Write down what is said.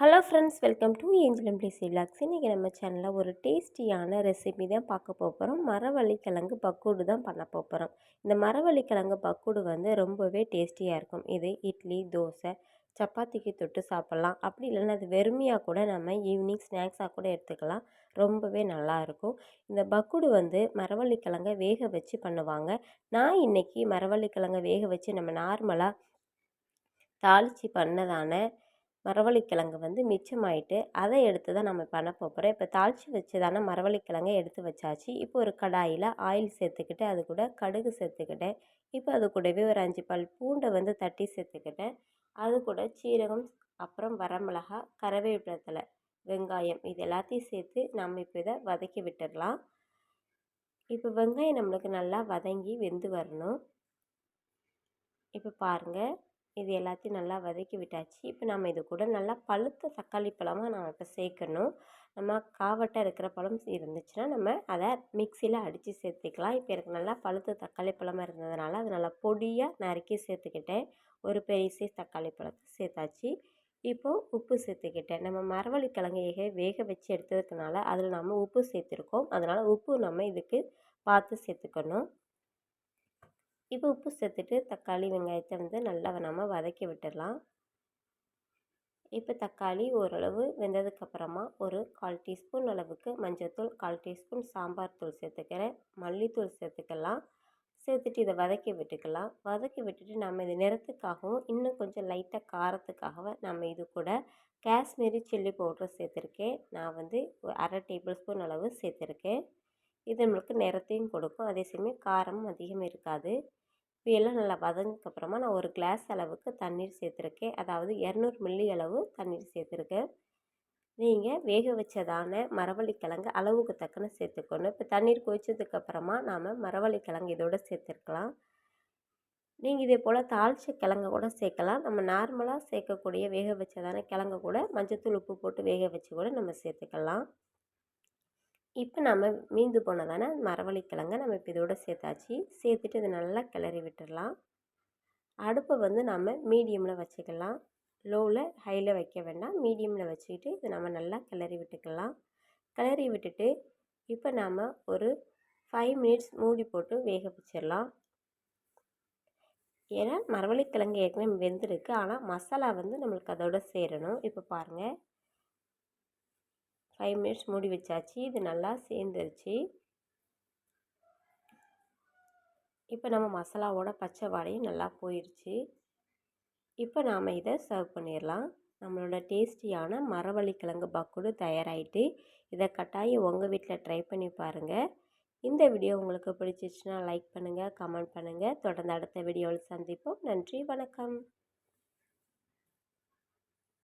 Hello friends welcome to Anjalam place vlogs இன்றைக்கி நம்ம சேனலில் ஒரு டேஸ்டியான ரெசிபி தான் பார்க்க போகிறோம் மரவள்ளி கிழங்கு பக்கூடு தான் பண்ண போகிறோம் இந்த மரவள்ளி கிழங்கு பக்கூடு வந்து ரொம்பவே டேஸ்டியாக இருக்கும். இது இட்லி தோசை சப்பாத்திக்கு தொட்டு சாப்பிட்லாம். அப்படி இல்லைன்னா அது வெறுமையாக கூட நம்ம ஈவினிங் ஸ்நாக்ஸாக கூட எடுத்துக்கலாம். ரொம்பவே நல்லாயிருக்கும் இந்த பக்குடு வந்து மரவள்ளி கிழங்கை வேக வச்சு பண்ணுவாங்க. நான் இன்றைக்கி மரவள்ளி கிழங்கை வேக வச்சு நம்ம நார்மலாக தாளித்து பண்ணதான மரவள்ளிக்கிழங்கு வந்து மிச்சமாயிட்டு அதை எடுத்து தான் நம்ம பண்ண போகிறோம் இப்போ தாளித்து வச்சதான மரவள்ளிக்கிழங்கை எடுத்து வச்சாச்சு. இப்போ ஒரு கடாயில் ஆயில் சேர்த்துக்கிட்டு அது கூட கடுகு சேர்த்துக்கிட்டேன். இப்போ அது கூடவே ஒரு அஞ்சு பல் பூண்டை வந்து தட்டி சேர்த்துக்கிட்டேன். அது கூட சீரகம் அப்புறம் வரமிளகா கருவேப்பிலை வெங்காயம் இது எல்லாத்தையும் சேர்த்து நம்ம இப்போ இதை வதக்கி விட்டுடலாம். இப்போ வெங்காயம் நம்மளுக்கு நல்லா வதங்கி வெந்து வரணும். இப்போ பாருங்கள் இது எல்லாத்தையும் நல்லா வதக்கி விட்டாச்சு. இப்போ நம்ம இது கூட நல்லா பழுத்த தக்காளி பழமாக நம்ம இப்போ சேர்க்கணும். நம்ம காவட்டாக இருக்கிற பழம் இருந்துச்சுன்னா நம்ம அதை மிக்சியில் அடித்து சேர்த்துக்கலாம். இப்போ எனக்கு நல்லா பழுத்த தக்காளி பழமாக இருந்ததுனால அது நல்லா பொடியாக நறுக்கி சேர்த்துக்கிட்டேன். ஒரு பெரிய சைஸ் தக்காளி பழத்தை சேர்த்தாச்சு. இப்போது உப்பு சேர்த்துக்கிட்டேன். நம்ம மரவள்ளி கிழங்கையை வேக வச்சு எடுத்ததுக்குனால அதில் நம்ம உப்பு சேர்த்துருக்கோம். அதனால் உப்பு நம்ம இதுக்கு பார்த்து சேர்த்துக்கணும். இப்போ உப்பு சேர்த்துட்டு தக்காளி வெங்காயத்தை வந்து நல்லா நம்ம வதக்கி விட்டுடலாம். இப்போ தக்காளி ஓரளவு வெந்ததுக்கப்புறமா ஒரு கால் டீஸ்பூன் அளவுக்கு மஞ்சள்தூள் கால் டீஸ்பூன் சாம்பார் தூள் சேர்த்துக்கிறேன். மல்லித்தூள் சேர்த்துக்கலாம். சேர்த்துட்டு இதை வதக்கி விட்டுக்கலாம். வதக்கி விட்டுட்டு நம்ம இது நிறத்துக்காகவும் இன்னும் கொஞ்சம் லைட்டாக காரத்துக்காகவும் நம்ம இது கூட காஷ்மீரி சில்லி பவுட்ரு சேர்த்துருக்கேன். நான் வந்து அரை டேபிள் ஸ்பூன் அளவு சேர்த்துருக்கேன். இது நம்மளுக்கு நிறத்தையும் கொடுக்கும். அதே சமயம் காரமும் அதிகம் இருக்காது. இப்போ எல்லாம் நல்லா வதங்கக்கப்புறமா நான் ஒரு கிளாஸ் அளவுக்கு தண்ணீர் சேர்த்துருக்கேன். அதாவது இரநூறு மில்லி அளவு தண்ணீர் சேர்த்துருக்கேன். நீங்கள் வேக வச்சதான மரவள்ளி கிழங்கு அளவுக்கு தக்கன சேர்த்துக்கணும் இப்போ தண்ணீர் கொதிச்சதுக்கப்புறமா நாம் மரவள்ளி கிழங்கு இதோடு சேர்த்துருக்கலாம். நீங்கள் இதே போல் தாளித்த கிழங்கு கூட சேர்க்கலாம். நம்ம நார்மலாக சேர்க்கக்கூடிய வேக வச்சதான கிழங்கு கூட மஞ்சத்தூள் உப்பு போட்டு வேக வச்சு கூட நம்ம சேர்த்துக்கலாம். இப்போ நம்ம மீந்து போனதானே மரவள்ளி கிழங்க நம்ம இப்போ இதோட சேர்த்தாச்சு. சேர்த்துட்டு இதை நல்லா கிளறி விட்டுடலாம். அடுப்பை வந்து நம்ம மீடியமில் வச்சுக்கலாம். லோவில் ஹையில் வைக்க வேண்டாம். மீடியமில் வச்சுக்கிட்டு இதை நம்ம நல்லா கிளறி விட்டுக்கலாம். கிளறி விட்டுட்டு இப்போ நாம் ஒரு ஃபைவ் மினிட்ஸ் மூடி போட்டு வேக வச்சிடலாம். ஏன்னா மரவள்ளிக்கிழங்கு ஏற்கனவே வெந்திருக்கு. ஆனால் மசாலா வந்து நம்மளுக்கு அதோட சேரணும். இப்போ பாருங்கள் ஃபைவ் மினிட்ஸ் மூடி வச்சாச்சு. இது நல்லா சேர்ந்துருச்சு. இப்போ நம்ம மசாலாவோட பச்சை வாடையும் நல்லா போயிடுச்சு இப்போ நாம் இதை சர்வ் பண்ணிடலாம். நம்மளோட டேஸ்டியான மரவள்ளி கிழங்கு பக்குடு தயாராகிட்டு இதை கட்டாயம் உங்கள் வீட்டில் ட்ரை பண்ணி பாருங்கள் இந்த வீடியோ உங்களுக்கு பிடிச்சிச்சுன்னா லைக் பண்ணுங்கள் கமெண்ட் பண்ணுங்கள் தொடர்ந்து அடுத்த வீடியோவில் சந்திப்போம். நன்றி வணக்கம்.